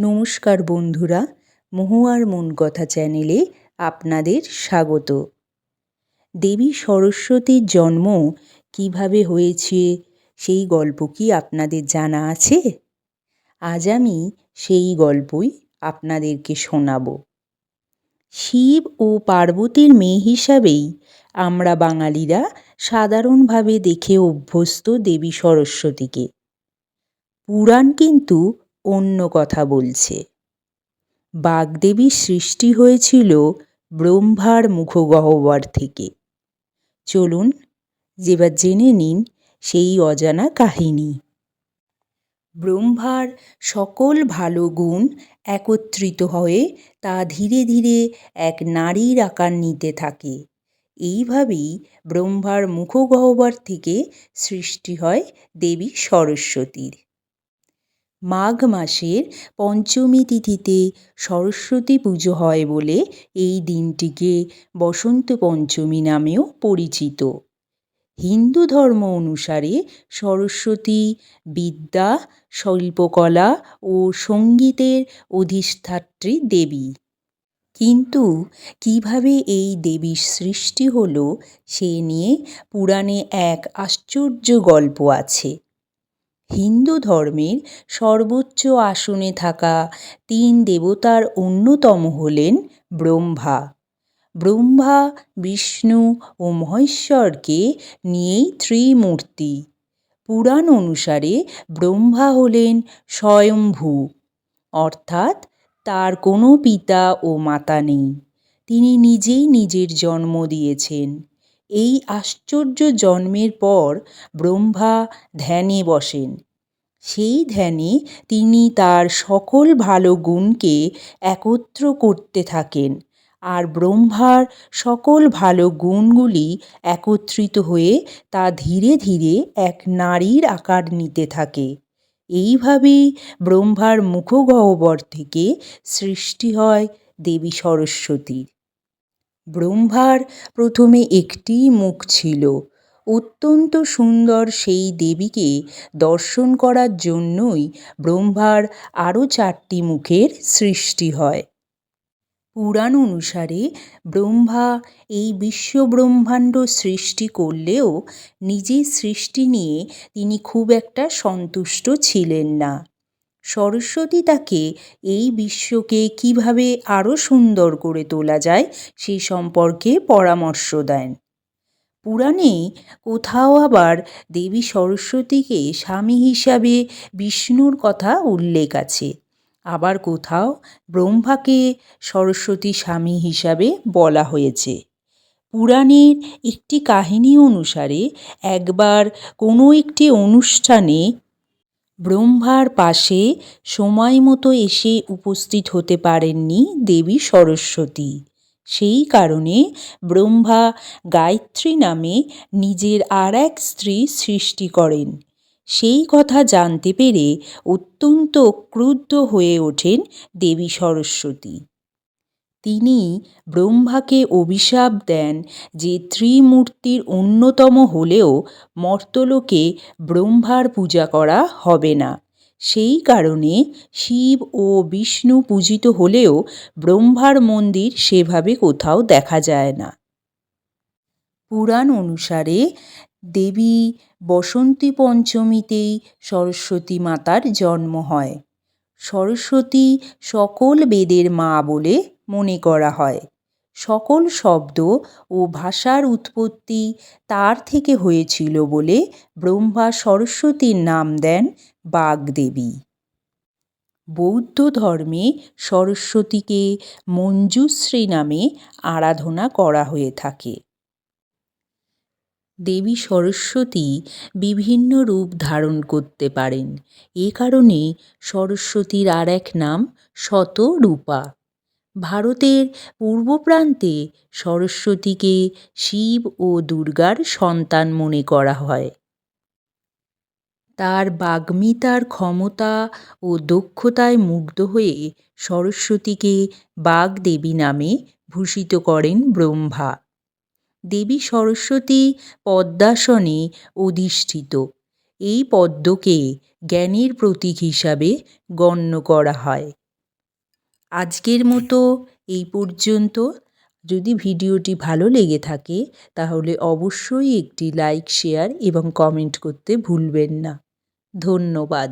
নমস্কার বন্ধুরা, মহুয়ার মন কথা চ্যানেলে আপনাদের স্বাগত। দেবী সরস্বতীর জন্ম কীভাবে হয়েছে, সেই গল্প কি আপনাদের জানা আছে? আজ আমি সেই গল্পই আপনাদেরকে শোনাব। শিব ও পার্বতীর মেয়ে হিসাবেই আমরা বাঙালিরা সাধারণভাবে দেখে অভ্যস্ত দেবী সরস্বতীকে। পুরাণ কিন্তু অন্য কথা বলছে। বাগদেবীর সৃষ্টি হয়েছিল ব্রহ্মার মুখগহ্বর থেকে। চলুন, যেবার জেনে নিন সেই অজানা কাহিনী। ব্রহ্মার সকল ভালো গুণ একত্রিত হয়ে তা ধীরে ধীরে এক নারীর আকার নিতে থাকে। এইভাবেই ব্রহ্মার মুখগহ্বর থেকে সৃষ্টি হয় দেবী সরস্বতীর। মাঘ মাসের পঞ্চমী তিথিতে সরস্বতী পুজো হয় বলে এই দিনটিকে বসন্ত পঞ্চমী নামেও পরিচিত। হিন্দু ধর্ম অনুসারে সরস্বতী বিদ্যা, শিল্পকলা ও সঙ্গীতের অধিষ্ঠাত্রী দেবী। কিন্তু কীভাবে এই দেবীর সৃষ্টি হলো সে নিয়ে পুরাণে এক আশ্চর্য গল্প আছে। হিন্দু ধর্মের সর্বোচ্চ আসনে থাকা তিন দেবতার অন্যতম হলেন ব্রহ্মা। ব্রহ্মা, বিষ্ণু ও মহেশ্বরকে নিয়েই ত্রিমূর্তি। পুরাণ অনুসারে ব্রহ্মা হলেন স্বয়ম্ভু। অর্থাৎ তার কোনো পিতা ও মাতা নেই। তিনি নিজেই নিজের জন্ম দিয়েছেন। এই আশ্চর্য জন্মের পর ব্রহ্মা ধ্যানে বসেন। সেই ধ্যানে তিনি তার সকল ভালো গুণকে একত্র করতে থাকেন আর ব্রহ্মার সকল ভালো গুণগুলি একত্রিত হয়ে তা ধীরে ধীরে এক নারীর আকার নিতে থাকে। এইভাবেই ব্রহ্মার মুখগহ্বর থেকে সৃষ্টি হয় দেবী সরস্বতীর। ব্রহ্মার প্রথমে একটিই মুখ ছিল। অত্যন্ত সুন্দর সেই দেবীকে দর্শন করার জন্যই ব্রহ্মার আরও চারটি মুখের সৃষ্টি হয়। পুরাণ অনুসারে ব্রহ্মা এই বিশ্বব্রহ্মাণ্ড সৃষ্টি করলেও নিজের সৃষ্টি নিয়ে তিনি খুব একটা সন্তুষ্ট ছিলেন না। সরস্বতী তাকে এই বিশ্বকে কীভাবে আরও সুন্দর করে তোলা যায় সে সম্পর্কে পরামর্শ দেন। পুরাণে কোথাও আবার দেবী সরস্বতীকে স্বামী হিসাবে বিষ্ণুর কথা উল্লেখ আছে। আবার কোথাও ব্রহ্মাকে সরস্বতী স্বামী হিসাবে বলা হয়েছে। পুরাণের একটি কাহিনী অনুসারে একবার কোনো একটি অনুষ্ঠানে ব্রহ্মার পাশে সময় মতো এসে উপস্থিত হতে পারেননি দেবী সরস্বতী। সেই কারণে ব্রহ্মা গায়ত্রী নামে নিজের আর এক স্ত্রী সৃষ্টি করেন। সেই কথা জানতে পেরে অত্যন্ত ক্রুদ্ধ হয়ে ওঠেন দেবী সরস্বতী। তিনি ব্রহ্মাকে অভিশাপ দেন যে ত্রিমূর্তির অন্যতম হলেও মর্তলোকে ব্রহ্মার পূজা করা হবে না। সেই কারণে শিব ও বিষ্ণু পূজিত হলেও ব্রহ্মার মন্দির সেভাবে কোথাও দেখা যায় না। পুরাণ অনুসারে দেবী বসন্তী পঞ্চমীতেই সরস্বতী মাতার জন্ম হয়। সরস্বতী সকল বেদের মা বলে মনে করা হয়। সকল শব্দ ও ভাষার উৎপত্তি তার থেকে হয়েছিল বলে ব্রহ্মা সরস্বতীর নাম দেন বাগদেবী। বৌদ্ধ ধর্মে সরস্বতীকে মঞ্জুশ্রী নামে আরাধনা করা হয়ে থাকে। দেবী সরস্বতী বিভিন্ন রূপ ধারণ করতে পারেন। এ কারণে সরস্বতীর আর এক নাম শতরূপা। ভারতের পূর্ব প্রান্তে সরস্বতীকে শিব ও দুর্গার সন্তান মনে করা হয়। তার বাগ্মিতার ক্ষমতা ও দক্ষতায় মুগ্ধ হয়ে সরস্বতীকে বাগদেবী নামে ভূষিত করেন ব্রহ্মা। দেবী সরস্বতী পদ্মাসনে অধিষ্ঠিত। এই পদ্মকে জ্ঞানের প্রতীক হিসাবে গণ্য করা হয়। আজকের মতো এই পর্যন্ত। যদি ভিডিওটি ভালো লেগে থাকে, তাহলে অবশ্যই একটি লাইক, শেয়ার এবং কমেন্ট করতে ভুলবেন না। ধন্যবাদ।